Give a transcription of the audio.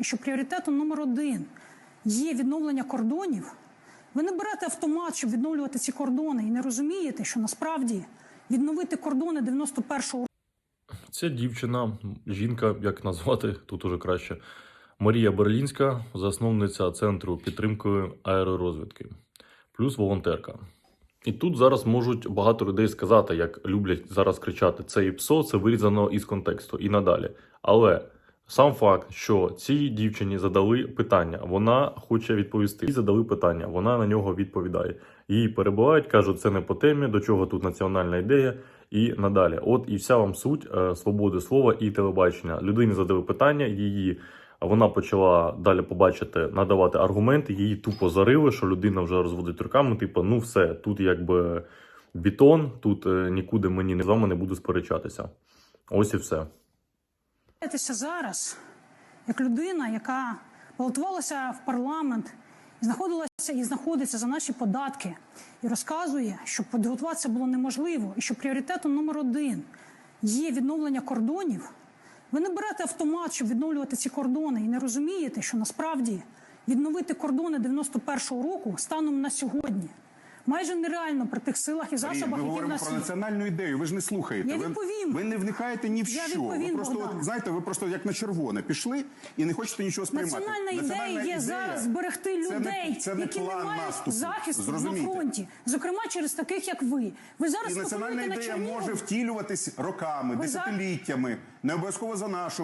і що пріоритетом номер один є відновлення кордонів, ви не берете автомат, щоб відновлювати ці кордони, і не розумієте, що насправді відновити кордони 91-го Ця дівчина, жінка, як назвати тут уже краще, Марія Берлінська, засновниця центру підтримки аеророзвідки, плюс волонтерка. І тут зараз можуть багато людей сказати, як люблять зараз кричати: це ІПСО, це вирізано із контексту і надалі. Але сам факт, що цій дівчині задали питання, вона хоче відповісти. Їй задали питання, вона на нього відповідає. Її перебувають, кажуть, це не по темі, до чого тут національна ідея, і надалі. От і вся вам суть е, свободи слова і телебачення. Людині задали питання, її вона почала далі побачити, надавати аргументи. Її тупо зарили, що людина вже розводить руками. Типу, ну все, тут якби бетон, тут е, нікуди мені не з вами не буду сперечатися. Ось і все. Знаєтеся зараз, як людина, яка балотувалася в парламент, і знаходилася і знаходиться за наші податки, і розказує, що підготуватися було неможливо, і що пріоритетом номер один є відновлення кордонів. Ви не берете автомат, щоб відновлювати ці кордони, і не розумієте, що насправді відновити кордони 91-го року станом на сьогодні майже нереально при тих силах і засобах, які в говоримо нас про є. національну ідею. Ви ж не слухаєте. Я ви, відповім. ви не вникаєте ні в Я що. відповім, ви просто Богдан. от, знаєте, ви просто як на червоне пішли і не хочете нічого сприймати. Національна ідея є зараз зберегти це не- людей, це не які не план мають наступу. захисту Зрозумійте. на фронті, зокрема через таких, як ви. Ви зараз І національна пропонуєте на ідея може втілюватись роками, Ви за- десятиліттями, не обов'язково за нашу.